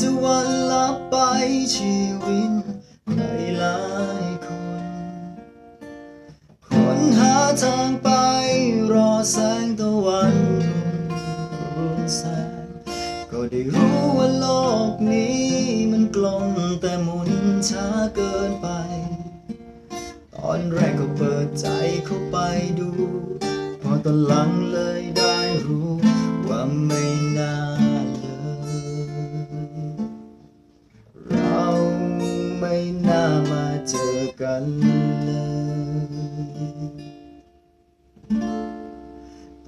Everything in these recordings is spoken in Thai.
จะวันลับไปชีวิตในหลายคน คนหาทางไปรอแสงตะวันรุ่งแสงก็ได้รู้ว่าโลกนี้มันกลมแต่หมุนช้าเกินไป ตอนแรกก็เปิดใจเข้าไปดู พอตอนหลังเลยได้รู้ว่าไม่นาเกัน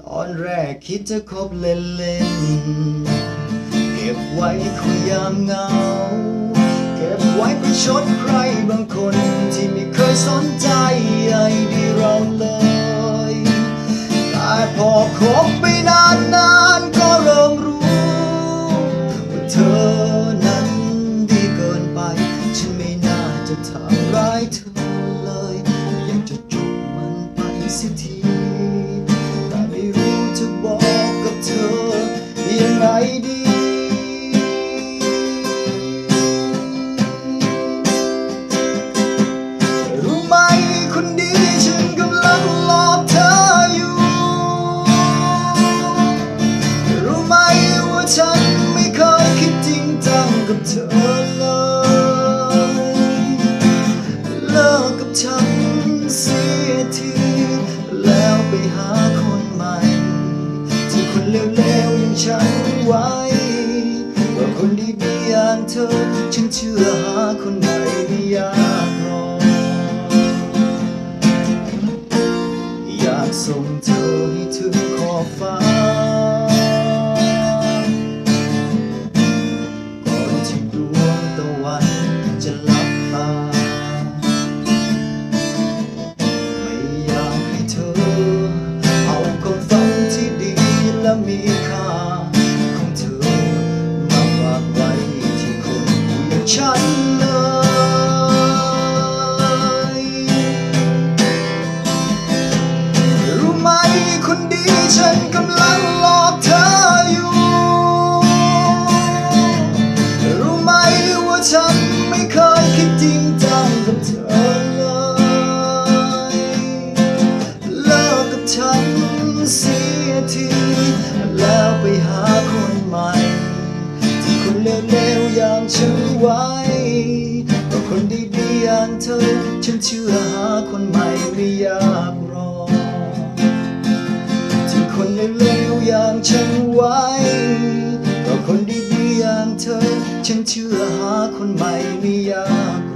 ตอนแรกคิดจะคบเล่นๆ เก็บไว้คุยยามเหงา เก็บไว้ประชดใครบางคนที่ไม่เคยสนใจใยดีเราเลยแต่พอคบไปนานๆ ก็เริ่มรู้ว่าเธอนั้นดีเกินไป ฉันไม่น่าจะทำร้ายเธอ สียทีแต่ไม่รู้จะบอกกับเธอยังไงดีรู้ไหมคนดีฉันกำลังหลอกเธออยู่รู้ไหมว่าฉันไม่เคยคิดจริงจังกับเธอเลยเลิกกับฉัน คนเลวๆอย่างฉันไว้ว่าคนดีๆอย่างเธอ ฉันเชื่อหาคนใหม่ไม่ยากหรอกอยากส่งเธอให้ถึงขอบฟ้า มีค่าของเธอมาฝากไว้ที่คนอย่างฉันเลยรู้ไหมคนดีฉันกำลังหลอกเธออยู่ รู้ไหมว่าฉันไม่เคยคิดจริงจังกับเธอเลยเลิกกับฉันสีย ทีแล้วไปหาคนใหม่ ที่คนเลวๆอย่างฉันไว้ก็คนดีๆอย่างเธอ ฉันเชื่อหาคนใหม่ไม่ยากหรอกที่คนเลวๆอย่างฉันไว้ก็คนดีๆอย่างเธอ ฉันเชื่อหาคนใหม่ไม่ยาก